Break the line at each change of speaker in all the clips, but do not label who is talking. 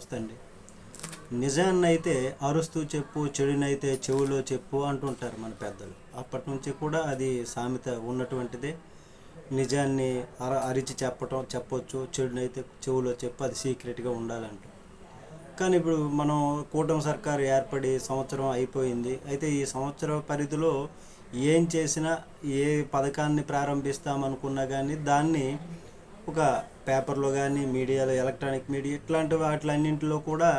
వస్తండి. నిజాన్నైతే అరుస్తూ చెప్పు చెడునైతే చెవులో చెప్పు అంటుంటారు మన పెద్దలు. అప్పటి నుంచి కూడా అది సామెత ఉన్నటువంటిదే. నిజాన్ని అర అరిచి చెప్పటం చెప్పొచ్చు. చెడునైతే చెవులో చెప్పు అది సీక్రెట్గా ఉండాలంట. కానీ ఇప్పుడు మనం కూటమి సర్కారు ఏర్పడి సంవత్సరం అయిపోయింది. అయితే ఈ సంవత్సర పరిధిలో ఏం చేసినా ఏ పథకాన్ని ప్రారంభిస్తామనుకున్నా కానీ దాన్ని ఒక పేపర్లో కానీ మీడియాలో ఎలక్ట్రానిక్ మీడియా ఇట్లాంటి వాటిలన్నింటిలో కూడా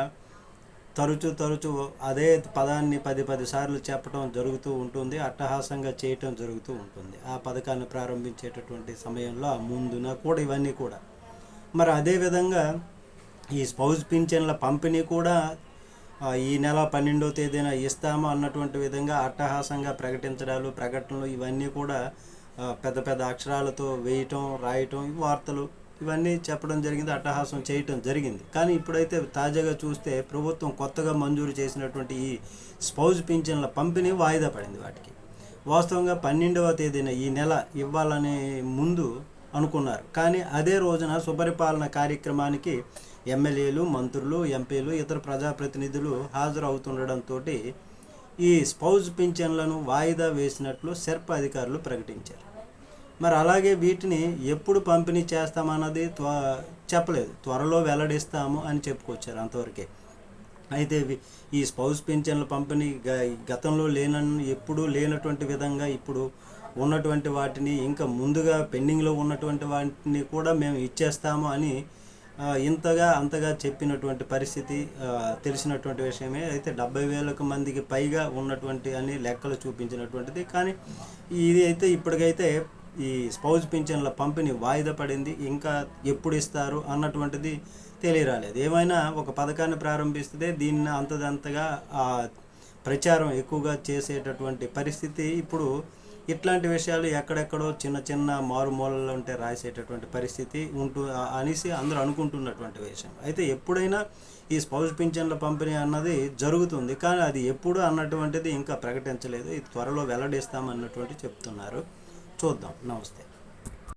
తరచూ తరచూ అదే పదాన్ని పది పది సార్లు చెప్పడం జరుగుతూ ఉంటుంది అట్టహాసంగా చేయటం జరుగుతూ ఉంటుంది. ఆ పథకాన్ని ప్రారంభించేటటువంటి సమయంలో ఆ ముందున కూడా ఇవన్నీ కూడా. మరి అదేవిధంగా ఈ స్పౌజ్ పింఛన్ల పంపిణీ కూడా ఈ నెల పన్నెండో తేదీన ఇస్తాము అన్నటువంటి విధంగా అట్టహాసంగా ప్రకటించడాలు ప్రకటనలు ఇవన్నీ కూడా పెద్ద పెద్ద అక్షరాలతో వేయటం రాయటం వార్తలు ఇవన్నీ చెప్పడం జరిగింది అట్టహాసం చేయటం జరిగింది. కానీ ఇప్పుడైతే తాజాగా చూస్తే ప్రభుత్వం కొత్తగా మంజూరు చేసినటువంటి ఈ స్పౌజ్ పింఛన్ల పంపిణీ వాయిదా పడింది వాటికి. వాస్తవంగా పన్నెండవ తేదీన ఈ నెల ఇవ్వాలని ముందు అనుకున్నారు. కానీ అదే రోజున సుపరిపాలన కార్యక్రమానికి ఎమ్మెల్యేలు మంత్రులు ఎంపీలు ఇతర ప్రజాప్రతినిధులు హాజరవుతుండడంతో ఈ స్పౌజ్ పింఛన్లను వాయిదా వేసినట్లు సెర్ప్ అధికారులు ప్రకటించారు. మరి అలాగే వీటిని ఎప్పుడు పంపిణీ చేస్తామన్నది త్వ చెప్పలేదు. త్వరలో వెల్లడిస్తాము అని చెప్పుకొచ్చారు అంతవరకే. అయితే ఈ స్పౌస్ పింఛన్ల పంపిణీ గ- గతంలో లేన ఎప్పుడూ లేనటువంటి విధంగా ఇప్పుడు ఉన్నటువంటి వాటిని ఇంకా ముందుగా పెండింగ్లో ఉన్నటువంటి వాటిని కూడా మేము ఇచ్చేస్తాము అని ఇంతగా అంతగా చెప్పినటువంటి పరిస్థితి తెలిసినటువంటి విషయమే. అయితే డెబ్బై వేలకు మందికి పైగా ఉన్నటువంటి అని లెక్కలు చూపించినటువంటిది. కానీ ఇది అయితే ఇప్పటికైతే ఈ స్పౌజ్ పింఛన్ల పంపిణీ వాయిదా పడింది. ఇంకా ఎప్పుడు ఇస్తారు అన్నటువంటిది తెలియరాలేదు. ఏమైనా ఒక పథకాన్ని ప్రారంభిస్తే దీన్ని అంతదంతగా ప్రచారం ఎక్కువగా చేసేటటువంటి పరిస్థితి ఇప్పుడు ఇట్లాంటి విషయాలు ఎక్కడెక్కడో చిన్న చిన్న మారుమూలలో ఉంటే రాసేటటువంటి పరిస్థితి ఉంటూ అనేసి అందరూ అనుకుంటున్నటువంటి విషయం. అయితే ఎప్పుడైనా ఈ స్పౌజ్ పింఛన్ల పంపిణీ అన్నది జరుగుతుంది కానీ అది ఎప్పుడు అన్నటువంటిది ఇంకా ప్రకటించలేదు. ఇది త్వరలో వెల్లడిస్తామన్నటువంటి చెప్తున్నారు. చూద్దాం. నమస్తే.